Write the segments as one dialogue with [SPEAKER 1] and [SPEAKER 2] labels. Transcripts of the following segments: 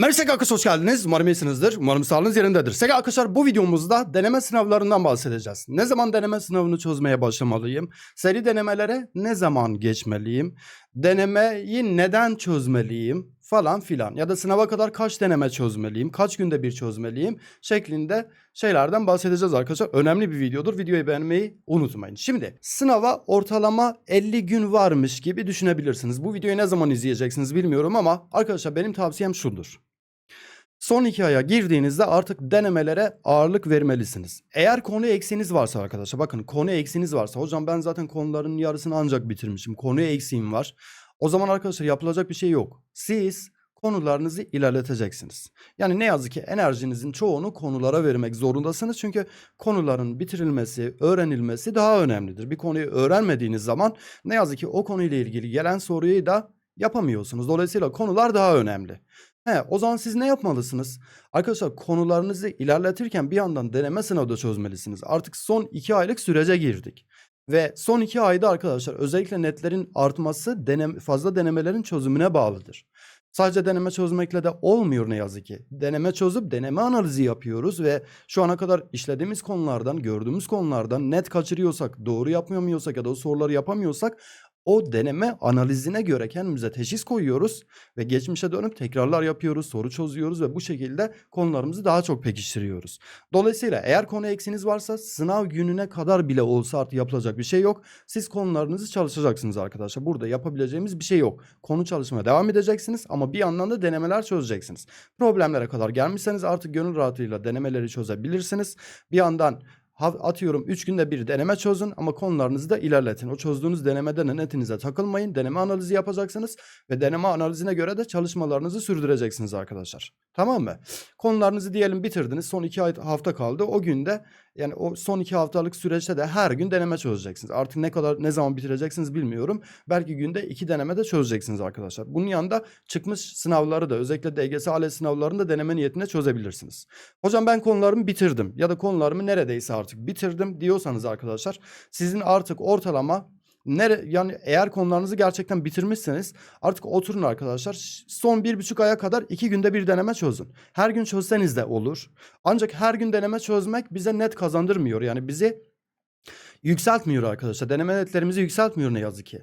[SPEAKER 1] Merhaba arkadaşlar hoş geldiniz. Umarım iyisinizdir. Umarım sağlığınız yerindedir. Sega arkadaşlar bu videomuzda deneme sınavlarından bahsedeceğiz. Ne zaman deneme sınavını çözmeye başlamalıyım? Seri denemelere ne zaman geçmeliyim? Denemeyi neden çözmeliyim? Falan filan. Ya da sınava kadar kaç deneme çözmeliyim? Kaç günde bir çözmeliyim? Şeklinde şeylerden bahsedeceğiz arkadaşlar. Önemli bir videodur. Videoyu beğenmeyi unutmayın. Şimdi sınava ortalama 50 gün varmış gibi düşünebilirsiniz. Bu videoyu ne zaman izleyeceksiniz bilmiyorum ama arkadaşlar benim tavsiyem şudur. Son iki aya girdiğinizde artık denemelere ağırlık vermelisiniz. Eğer konu eksiğiniz varsa arkadaşlar bakın konu eksiğiniz varsa hocam ben zaten konuların yarısını ancak bitirmişim. Konu eksiğim var. O zaman arkadaşlar yapılacak bir şey yok. Siz konularınızı ilerleteceksiniz. Yani ne yazık ki enerjinizin çoğunu konulara vermek zorundasınız. Çünkü konuların bitirilmesi, öğrenilmesi daha önemlidir. Bir konuyu öğrenmediğiniz zaman ne yazık ki o konuyla ilgili gelen soruyu da yapamıyorsunuz. Dolayısıyla konular daha önemli. He, o zaman siz ne yapmalısınız? Arkadaşlar konularınızı ilerletirken bir yandan deneme sınavı da çözmelisiniz. Artık son iki aylık sürece girdik. Ve son iki ayda arkadaşlar özellikle netlerin artması denem fazla denemelerin çözümüne bağlıdır. Sadece deneme çözmekle de olmuyor ne yazık ki. Deneme çözüp deneme analizi yapıyoruz ve şu ana kadar işlediğimiz konulardan, gördüğümüz konulardan net kaçırıyorsak, doğru yapmıyorsak ya da o soruları yapamıyorsak o deneme analizine göre kendimize teşhis koyuyoruz ve geçmişe dönüp tekrarlar yapıyoruz, soru çözüyoruz ve bu şekilde konularımızı daha çok pekiştiriyoruz. Dolayısıyla eğer konu eksiniz varsa sınav gününe kadar bile olsa artık yapılacak bir şey yok. Siz konularınızı çalışacaksınız arkadaşlar. Burada yapabileceğimiz bir şey yok. Konu çalışmaya devam edeceksiniz ama bir yandan da denemeler çözeceksiniz. Problemlere kadar gelmişseniz artık gönül rahatlığıyla denemeleri çözebilirsiniz. Bir yandan atıyorum 3 günde bir deneme çözün ama konularınızı da ilerletin. O çözdüğünüz denemede netinize takılmayın. Deneme analizi yapacaksınız ve deneme analizine göre de çalışmalarınızı sürdüreceksiniz arkadaşlar. Tamam mı? Konularınızı diyelim bitirdiniz. Son 2 ay hafta kaldı. O günde yani o son 2 haftalık süreçte de her gün deneme çözeceksiniz. Artık ne kadar ne zaman bitireceksiniz bilmiyorum. Belki günde 2 deneme de çözeceksiniz arkadaşlar. Bunun yanında çıkmış sınavları da özellikle DGS ALES sınavlarını da deneme niyetine çözebilirsiniz. Hocam ben konularımı bitirdim ya da konularımı neredeyse artık bitirdim diyorsanız arkadaşlar sizin artık ortalama nere yani eğer konularınızı gerçekten bitirmişseniz artık oturun arkadaşlar son bir buçuk aya kadar iki günde bir deneme çözün. Her gün çözseniz de olur. Ancak her gün deneme çözmek bize net kazandırmıyor. Yani bizi yükseltmiyor arkadaşlar. Deneme netlerimizi yükseltmiyor ne yazık ki.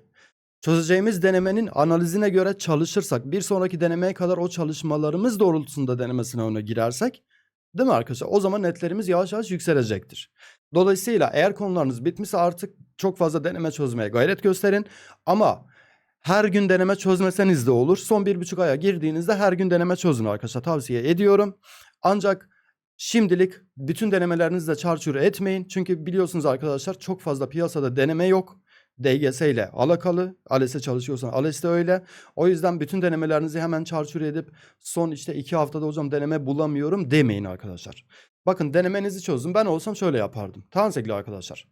[SPEAKER 1] Çözeceğimiz denemenin analizine göre çalışırsak bir sonraki denemeye kadar o çalışmalarımız doğrultusunda deneme sınavına girersek değil mi arkadaşlar? O zaman netlerimiz yavaş yavaş yükselecektir. Dolayısıyla eğer konularınız bitmişse artık çok fazla deneme çözmeye gayret gösterin. Ama her gün deneme çözmeseniz de olur. Son bir buçuk aya girdiğinizde her gün deneme çözün arkadaşlar tavsiye ediyorum. Ancak şimdilik bütün denemelerinizle de çarçur etmeyin. Çünkü biliyorsunuz arkadaşlar çok fazla piyasada deneme yok. DGS ile alakalı. ALES'e çalışıyorsan ALES de öyle. O yüzden bütün denemelerinizi hemen çarçur edip son işte iki haftada hocam deneme bulamıyorum demeyin arkadaşlar. Bakın denemenizi çözün. Ben olsam şöyle yapardım. Tamam sevgili arkadaşlar.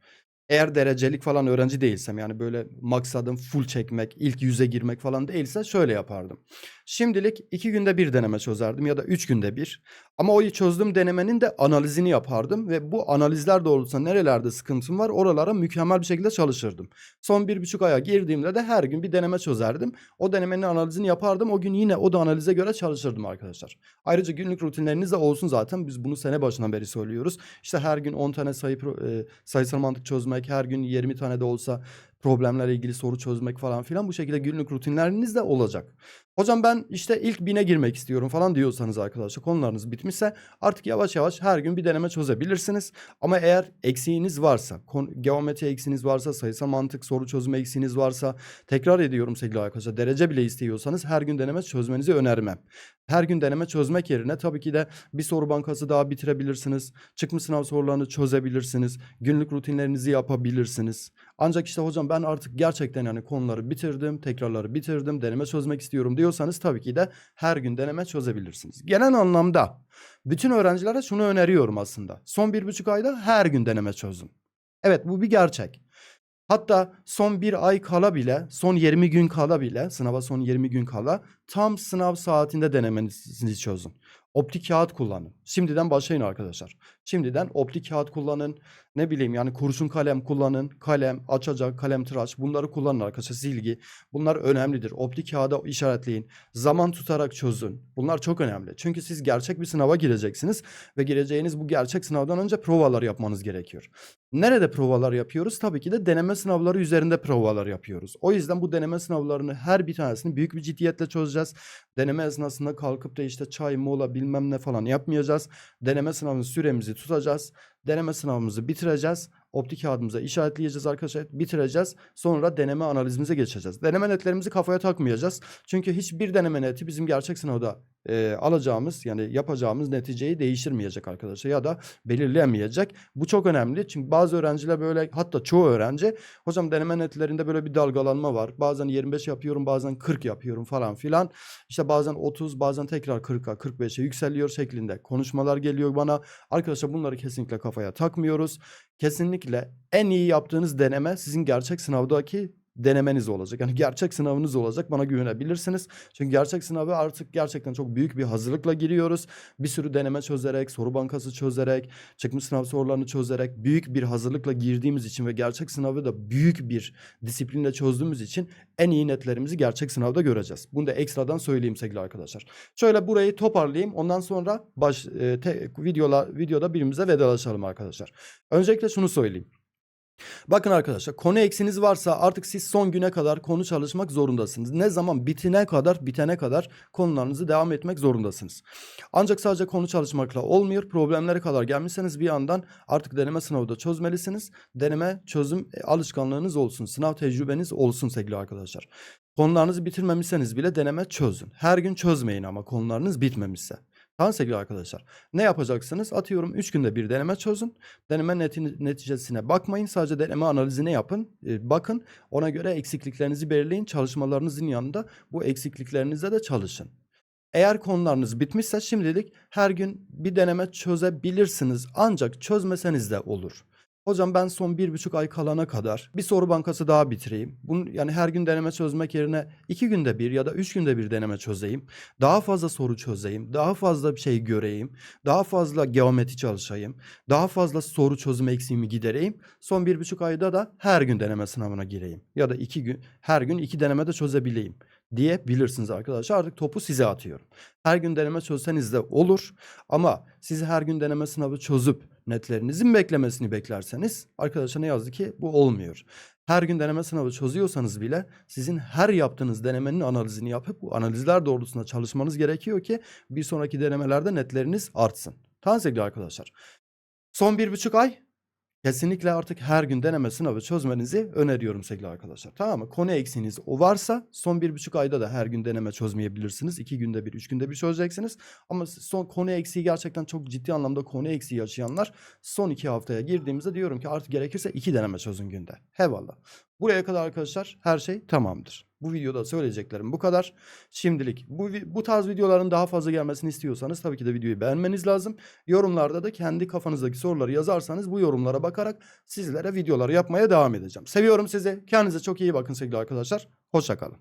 [SPEAKER 1] Eğer derecelik falan öğrenci değilsem yani böyle maksadım full çekmek, ilk yüze girmek falan değilse şöyle yapardım. Şimdilik iki günde bir deneme çözerdim ya da üç günde bir. Ama o çözdüğüm denemenin de analizini yapardım ve bu analizler doğrultusunda nerelerde sıkıntım var oralara mükemmel bir şekilde çalışırdım. Son bir buçuk aya girdiğimde de her gün bir deneme çözerdim. O denemenin analizini yapardım. O gün yine o da analize göre çalışırdım arkadaşlar. Ayrıca günlük rutinleriniz de olsun zaten. Biz bunu sene başından beri söylüyoruz. İşte her gün 10 tane sayı e, sayısal mantık çözmek, her gün 20 tane de olsa problemlerle ilgili soru çözmek falan filan bu şekilde günlük rutinleriniz de olacak. Hocam ben işte ilk bine girmek istiyorum falan diyorsanız arkadaşlar konularınız bitmişse artık yavaş yavaş her gün bir deneme çözebilirsiniz. Ama eğer eksiğiniz varsa, geometri eksiğiniz varsa, sayısal mantık soru çözme eksiğiniz varsa tekrar ediyorum sevgili arkadaşlar derece bile istiyorsanız her gün deneme çözmenizi önermem. Her gün deneme çözmek yerine tabii ki de bir soru bankası daha bitirebilirsiniz. Çıkmış sınav sorularını çözebilirsiniz. Günlük rutinlerinizi yapabilirsiniz. Ancak işte hocam ben artık gerçekten yani konuları bitirdim, tekrarları bitirdim, deneme çözmek istiyorum diyorsanız tabii ki de her gün deneme çözebilirsiniz. Genel anlamda bütün öğrencilere şunu öneriyorum aslında. Son bir buçuk ayda her gün deneme çözün. Evet bu bir gerçek. Hatta son bir ay kala bile, son 20 gün kala bile, sınava son 20 gün kala tam sınav saatinde denemenizi çözün. Optik kağıt kullanın. Şimdiden başlayın arkadaşlar. Şimdiden optik kağıt kullanın. Ne bileyim yani kurşun kalem kullanın. Kalem, açacak, kalem tıraş bunları kullanın arkadaşlar. Silgi. Bunlar önemlidir. Optik kağıda işaretleyin. Zaman tutarak çözün. Bunlar çok önemli. Çünkü siz gerçek bir sınava gireceksiniz ve gireceğiniz bu gerçek sınavdan önce provalar yapmanız gerekiyor. Nerede provalar yapıyoruz? Tabii ki de deneme sınavları üzerinde provalar yapıyoruz. O yüzden bu deneme sınavlarını her bir tanesini büyük bir ciddiyetle çözeceğiz. Deneme esnasında kalkıp da işte çay, mola bilmem ne falan yapmayacağız. Deneme sınavının süremizi tutacağız. Deneme sınavımızı bitireceğiz. Optik kağıdımıza işaretleyeceğiz arkadaşlar. Bitireceğiz. Sonra deneme analizimize geçeceğiz. Deneme netlerimizi kafaya takmayacağız. Çünkü hiçbir deneme neti bizim gerçek sınavda e, alacağımız yani yapacağımız neticeyi değiştirmeyecek arkadaşlar ya da belirleyemeyecek. Bu çok önemli. Çünkü bazı öğrenciler böyle hatta çoğu öğrenci hocam deneme netlerinde böyle bir dalgalanma var. Bazen 25 yapıyorum bazen 40 yapıyorum falan filan. İşte bazen 30 bazen tekrar 40'a 45'e yükseliyor şeklinde konuşmalar geliyor bana. Arkadaşlar bunları kesinlikle kafaya takmıyoruz. Kesinlikle en iyi yaptığınız deneme sizin gerçek sınavdaki denemeniz olacak. Yani gerçek sınavınız olacak. Bana güvenebilirsiniz. Çünkü gerçek sınavı artık gerçekten çok büyük bir hazırlıkla giriyoruz. Bir sürü deneme çözerek, soru bankası çözerek, çıkmış sınav sorularını çözerek büyük bir hazırlıkla girdiğimiz için ve gerçek sınavı da büyük bir disiplinle çözdüğümüz için en iyi netlerimizi gerçek sınavda göreceğiz. Bunu da ekstradan söyleyeyim sevgili arkadaşlar. Şöyle burayı toparlayayım. Ondan sonra baş e, te, videola videoda birbirimize vedalaşalım arkadaşlar. Öncelikle şunu söyleyeyim. Bakın arkadaşlar konu eksiniz varsa artık siz son güne kadar konu çalışmak zorundasınız. Ne zaman bitine kadar bitene kadar konularınızı devam etmek zorundasınız. Ancak sadece konu çalışmakla olmuyor. Problemlere kadar gelmişseniz bir yandan artık deneme sınavı da çözmelisiniz. Deneme çözüm e, alışkanlığınız olsun. Sınav tecrübeniz olsun sevgili arkadaşlar. Konularınızı bitirmemişseniz bile deneme çözün. Her gün çözmeyin ama konularınız bitmemişse. Tamam sevgili arkadaşlar. Ne yapacaksınız? Atıyorum 3 günde bir deneme çözün. Deneme neti- neticesine bakmayın. Sadece deneme analizini yapın. E, bakın. Ona göre eksikliklerinizi belirleyin. Çalışmalarınızın yanında bu eksikliklerinizde de çalışın. Eğer konularınız bitmişse şimdilik her gün bir deneme çözebilirsiniz. Ancak çözmeseniz de olur. Hocam ben son bir buçuk ay kalana kadar bir soru bankası daha bitireyim. Bunu yani her gün deneme çözmek yerine iki günde bir ya da üç günde bir deneme çözeyim. Daha fazla soru çözeyim. Daha fazla bir şey göreyim. Daha fazla geometri çalışayım. Daha fazla soru çözüm eksiğimi gidereyim. Son bir buçuk ayda da her gün deneme sınavına gireyim. Ya da iki gün her gün iki deneme de çözebileyim diyebilirsiniz arkadaşlar. Artık topu size atıyorum. Her gün deneme çözseniz de olur ama siz her gün deneme sınavı çözüp netlerinizin beklemesini beklerseniz arkadaşlar ne yazık ki bu olmuyor. Her gün deneme sınavı çözüyorsanız bile sizin her yaptığınız denemenin analizini yapıp bu analizler doğrultusunda çalışmanız gerekiyor ki bir sonraki denemelerde netleriniz artsın. Tamam sevgili arkadaşlar. Son bir buçuk ay Kesinlikle artık her gün deneme sınavı çözmenizi öneriyorum sevgili arkadaşlar. Tamam mı? Konu eksiğiniz o varsa son bir buçuk ayda da her gün deneme çözmeyebilirsiniz. İki günde bir, üç günde bir çözeceksiniz. Ama son konu eksiği gerçekten çok ciddi anlamda konu eksiği yaşayanlar son iki haftaya girdiğimizde diyorum ki artık gerekirse iki deneme çözün günde. Hevallah. Buraya kadar arkadaşlar her şey tamamdır. Bu videoda söyleyeceklerim bu kadar. Şimdilik bu, bu tarz videoların daha fazla gelmesini istiyorsanız tabii ki de videoyu beğenmeniz lazım. Yorumlarda da kendi kafanızdaki soruları yazarsanız bu yorumlara bakarak sizlere videolar yapmaya devam edeceğim. Seviyorum sizi. Kendinize çok iyi bakın sevgili arkadaşlar. Hoşçakalın.